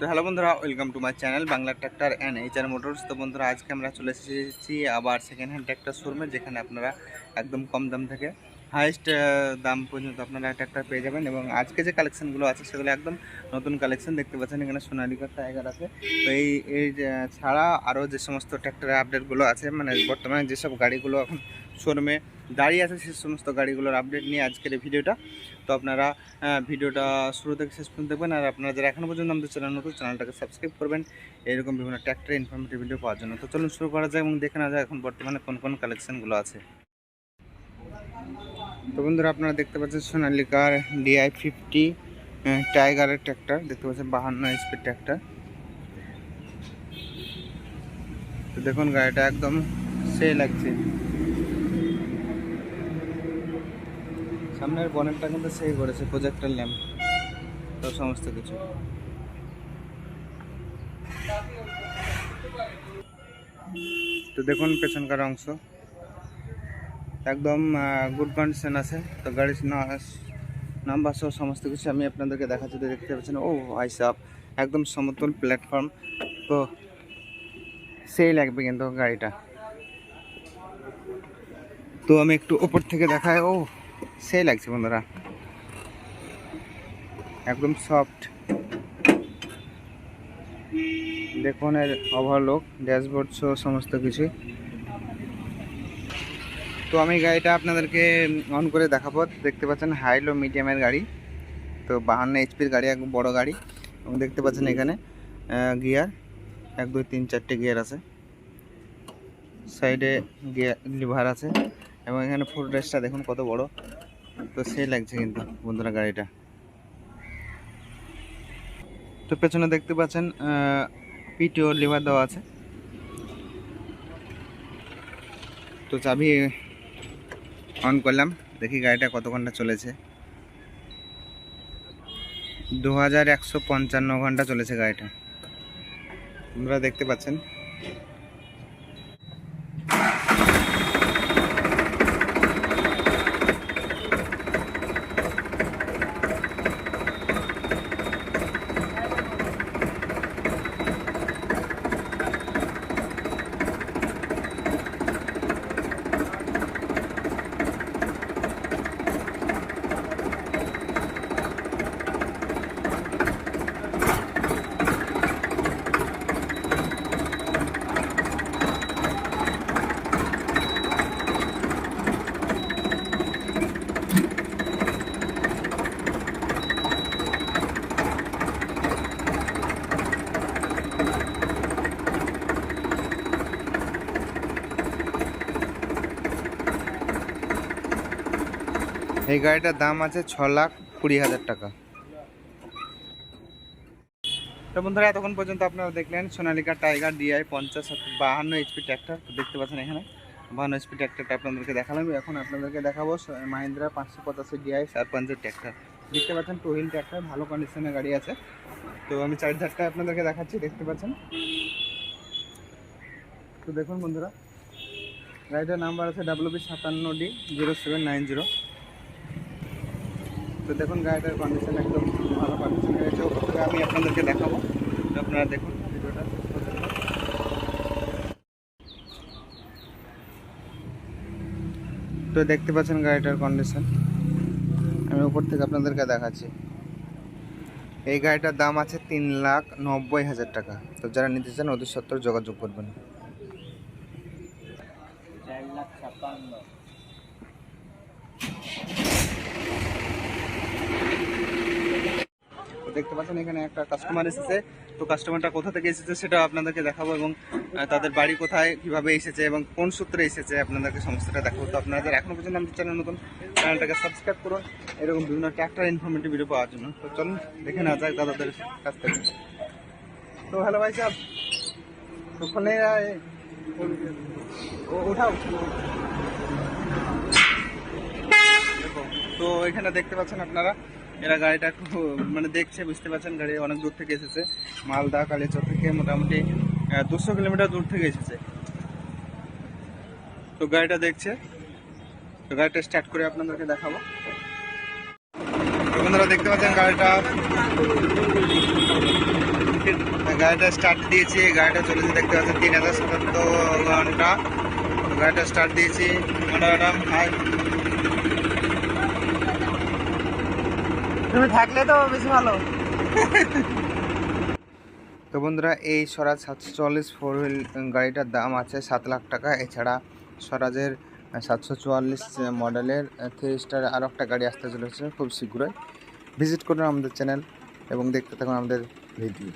তো হ্যালো বন্ধুরা welcome to my channel Bangla tractor and HR motors তো বন্ধুরা, আজকে আমরা চলে এসেছি আবার সেকেন্ড হ্যান্ড ট্র্যাক্টর শোরুমে যেখানে আপনারা একদম কম দাম থেকে হাইস্ট দাম পর্যন্ত আপনারা ট্র্যাক্টর পেয়ে যাবেন এবং আজকে যে কালেকশনগুলো আছে সেগুলো একদম নতুন কালেকশন দেখতে পাচ্ছেন, এখানে সোনালিকা টাইগার আছে। তো এই এই ছাড়া আরও যে সমস্ত ট্র্যাক্টরের আপডেটগুলো আছে মানে বর্তমানে যেসব গাড়িগুলো এখন শোরুমে দাঁড়িয়ে আছে, সে সমস্ত গাড়িগুলোর আপডেট নিয়ে আজকের এই ভিডিওটা তো আপনারা ভিডিওটা শুরু থেকে শেষ পর্যন্ত দেখবেন, আর আপনারা যারা এখনও পর্যন্ত আমাদের চ্যানেল নতুন চ্যানেলটাকে সাবস্ক্রাইব করবেন। এরকম বিভিন্ন ট্র্যাক্টর ইনফরমেটিভ ভিডিও পাওয়ার জন্য। তো চলুন শুরু করা যায় এবং দেখে না যায় এখন বর্তমানে কোন কোন কালেকশানগুলো আছে। তো বন্ধুরা আপনারা দেখতে পাচ্ছেন সোনালিকার ডিআই ফিফটি টাইগারের ট্র্যাক্টর দেখতে পাচ্ছেন বাহান্ন স্পিড ট্র্যাক্টর তো দেখুন গাড়িটা একদম সে লাগছে। সামনের বনেটটা কিন্তু সেই করেছে প্রজেক্টর ল্যাম্প তো সমস্ত কিছু। তো দেখুন পেছনকার অংশ। একদম গুড কন্ডিশন আছে। তো গাড়ির নাম্বার সহ সমস্ত কিছু আমি আপনাদেরকে দেখাচ্ছি দেখতে পাচ্ছেন, ও ভাই সাহ একদম সমতল প্ল্যাটফর্ম তো সেই লাগবে কিন্তু গাড়িটা। তো আমি একটু ওপর থেকে দেখাই, ও সেই লাগছে বন্ধুরা। একদম সফট দেখুন এর ওভারলোক ড্যাশবোর্ড সহ সমস্ত কিছু। তো আমি গাড়িটা আপনাদেরকে অন করে দেখাবো। দেখতে পাচ্ছেন হাইলো মিডিয়ামের গাড়ি। তো বাহান্ন এইচপির গাড়ি এক বড় গাড়ি। এবং দেখতে পাচ্ছেন এখানে গিয়ার এক দুই তিন চারটে গিয়ার আছে। সাইডে গিয়ার লিভার আছে। এবং এখানে ফুল রেসটা দেখুন কত বড়। তো সেই লাগছে কিন্তু বন্ধুরা গাড়িটা। তো পেছনে দেখতে পাচ্ছেন পিটিও লিভার দেওয়া আছে। তো চাবি অন করলাম, দেখি গাড়িটা কত ঘণ্টা চলেছে। দু হাজার একশো পঞ্চান্ন ঘণ্টা চলেছে গাড়িটা। আপনারা দেখতে পাচ্ছেন। এই গাড়িটার দাম আছে ছ লাখ কুড়ি হাজার টাকা। তো বন্ধুরা, এতক্ষণ পর্যন্ত আপনারা দেখলেন সোনালিকা টাইগার ডিআই পঞ্চাশ বাহান্ন এইচপি ট্র্যাক্টর, দেখতে পাচ্ছেন এখানে। বাহান্ন এইচপি ট্র্যাক্টরটা আপনাদেরকে দেখালাম। এখন আপনাদেরকে দেখাবো মাহিন্দ্রা পাঁচশো পঁচাশি ডিআই সার পাঞ্চের ট্র্যাক্টর। দেখতে পাচ্ছেন টু হুইল ট্র্যাক্টর, ভালো কন্ডিশনের গাড়ি আছে। তো আমি চার ধারটা আপনাদেরকে দেখাচ্ছি, দেখতে পাচ্ছেন। তো দেখুন বন্ধুরা, গাড়িটার নাম্বার আছে ডাব্লিউ সাতান্ন D zero seven nine zero. তো দেখুন, গাড়িটার কন্ডিশন একদম ভালো কন্ডিশন রয়েছে ওপর আমি আপনাদেরকে দেখাবো। আপনারা দেখুন ভিডিওটা। তো দেখতে পাচ্ছেন গাড়িটার কন্ডিশন আমি উপর থেকে আপনাদেরকে দেখাচ্ছি। এই গাড়িটার দাম আছে তিন লাখ নব্বই হাজার টাকা। তো যারা নিতে চান, অতি সত্তর যোগাযোগ করবেন চার লাখ ছাপ্পান্ন তো দেখতে পাচ্ছেন এখানে একটা কাস্টমার এসেছে। তো কাস্টমারটা কোথা থেকে এসেছে সেটা আপনাদেরকে দেখাবো এবং তাদের বাড়ি কোথায় কীভাবে এসেছে এবং কোন সূত্রে এসেছে আপনাদেরকে সমস্যাটা দেখাবো। তো আপনাদের এখনও পর্যন্ত আমাদের চ্যানেল নতুন চ্যানেলটাকে সাবস্ক্রাইব করুন। এরকম বিভিন্ন ট্র্যাক্টর ইনফরমেটিভ ভিডিও পাওয়ার জন্য। তো চলুন দেখে নেওয়া যায় দাদাদের কাছ থেকে। তো হ্যালো ভাই সাহেব তো ফোনে আহ, ও- উঠাও দেখো, তো এখানে দেখতে পাচ্ছেন আপনারা এরা গাড়িটা মানে দেখছে, বুঝতে পারছেন, গাড়ি অনেক দূর থেকে এসেছে। মালদা কালীচক থেকে মোটামুটি দুশো কিলোমিটার দূর থেকে এসেছে। তো গাড়িটা দেখছে। তো গাড়িটা স্টার্ট করে আপনাদেরকে দেখাবো। বন্ধুরা, দেখতে পাচ্ছেন গাড়িটা? গাড়িটা স্টার্ট দিয়েছি। গাড়িটা চলেছে, দেখতে পাচ্ছেন, তিন হাজার সাতাত্তর ঘণ্টা। গাড়িটা স্টার্ট দিয়েছি। হাই। তুমি থাকলে তো বেশি ভালো। তো বন্ধুরা, এই স্বরাজ সাতশো চুয়াল্লিশ ফোর হুইল গাড়িটার দাম আছে সাত লাখ টাকা। এছাড়া স্বরাজের সাতশো চুয়াল্লিশ মডেলের থ্রি স্টার আরও একটা গাড়ি আসতে চলেছে খুব শীঘ্রই। ভিজিট করুন আমাদের চ্যানেল এবং দেখতে থাকুন আমাদের ভিডিও।